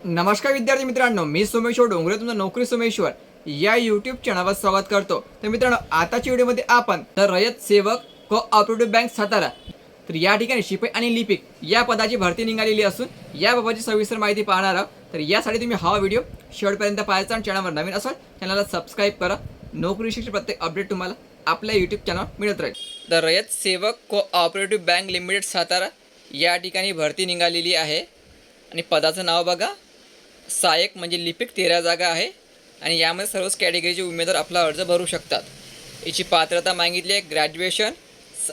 नमस्कार विद्यार्थी मित्रांनो मी सोमेश्वर डोंगरे तुमचं नोकरी सोमेश्वर. या युट्यूब चॅनलवर स्वागत करतो. तर मित्रांनो आताच्या व्हिडिओमध्ये आपण तर रयत सेवक कोऑपरेटिव्ह बँक सातारा. तर या ठिकाणी शिपाई आणि लिपिक या पदाची भरती निघालेली असून याबाबतची सविस्तर माहिती पाहणार आहोत. तर यासाठी तुम्ही हा व्हिडिओ शेवटपर्यंत पाहायचा आणि चॅनलवर नवीन असाल चॅनलला सबस्क्राईब करा. नोकरीविषयीचे प्रत्येक अपडेट तुम्हाला आपल्या यूट्यूब चॅनलवर मिळत राहील. तर रयत सेवक कोऑपरेटिव्ह बँक लिमिटेड सातारा या ठिकाणी भरती निघालेली आहे. आणि पदाचं नाव बघा. सहाय्यक म्हणजे लिपिक तेरा जागा आहे आणि यामध्ये सर्वच कॅटेगरीचे उमेदवार आपला अर्ज भरू शकतात. याची पात्रता मागितली आहे ग्रॅज्युएशन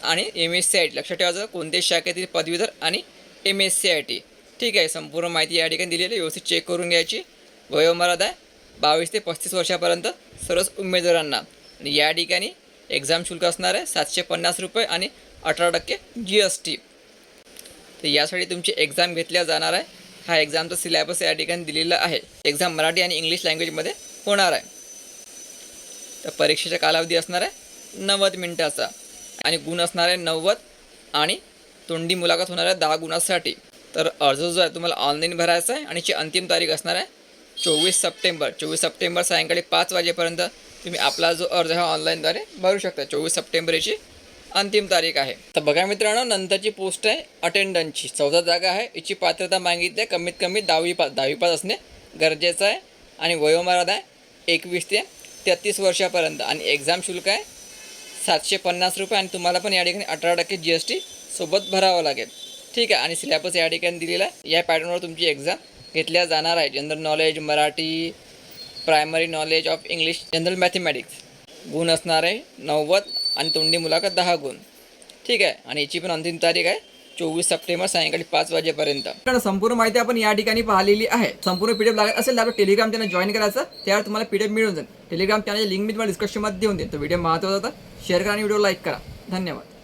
आणि M S C I T लक्षात ठेवायचं कोणत्याही शाखेतील पदवीधर आणि M S C I T ठीक आहे संपूर्ण माहिती या ठिकाणी दिलेली आहे. व्यवस्थित चेक करून घ्यायची. वयोमर्यादा आहे बावीस ते पस्तीस वर्षापर्यंत सर्वच उमेदवारांना. आणि या ठिकाणी एक्झाम शुल्क असणार आहे सातशे पन्नास रुपये आणि अठरा टक्के जी एस टी तर यासाठी तुमची एक्झाम घेतल्या जाणार आहे. हा एक्झामचा सिलॅबस या ठिकाणी दिलेला आहे. एक्झाम मराठी आणि इंग्लिश लँग्वेजमध्ये होणार आहे. तर परीक्षेचा कालावधी असणार आहे नव्वद मिनटाचा आणि गुण असणार आहे नव्वद आणि तोंडी मुलाखत होणार आहे दहा गुणासाठी. तर अर्ज जो आहे तुम्हाला ऑनलाईन भरायचा आहे आणि ची अंतिम तारीख असणार आहे चोवीस सप्टेंबर. चोवीस सप्टेंबर सायंकाळी पाच वाजेपर्यंत तुम्ही आपला जो अर्ज हा ऑनलाईनद्वारे भरू शकता. चोवीस सप्टेंबर याची अंतिम तारीख आहे. तर बघा मित्रांनो नंतरची पोस्ट आहे अटेंडन्सची चौदा जागा आहे. याची पात्रता मागितली आहे. कमीत कमी दहावी पास दहावी पास असणे गरजेचं आहे. आणि वयोमर्यादा आहे एकवीस ते तेहतीस वर्षापर्यंत. आणि एक्झाम शुल्क आहे सातशे पन्नास रुपये. आणि तुम्हाला पण या ठिकाणी अठरा टक्के जी एस टी सोबत भरावं लागेल. ठीक आहे. आणि सिलेबस या ठिकाणी दिलेला आहे. या पॅटर्नवर तुमची एक्झाम घेतल्या जाणार आहे. General knowledge Marathi primary knowledge of English general mathematics गुण असणार आहे नव्वद आणि तोंडी मुलाखत दहा गुण. ठीक आहे? आणि याची पण अंतिम तारीख आहे चोवीस सप्टेंबर सायंकाळी पाच वाजेपर्यंत. कारण संपूर्ण माहिती आपण या ठिकाणी पाहिलेली आहे. संपूर्ण पीडीएफ लागत असेल तर टेलिग्राम चॅनल जॉईन करायचं. त्यावर तुम्हाला पीडीएफ मिळून जाईल. टेलिग्राम चॅनलची लिंक मी तुम्हाला डिस्क्रिप्शनमध्ये देऊन देईन. तो व्हिडिओ महत्त्वाचा होता शेअर करा आणि व्हिडिओ लाईक करा. धन्यवाद.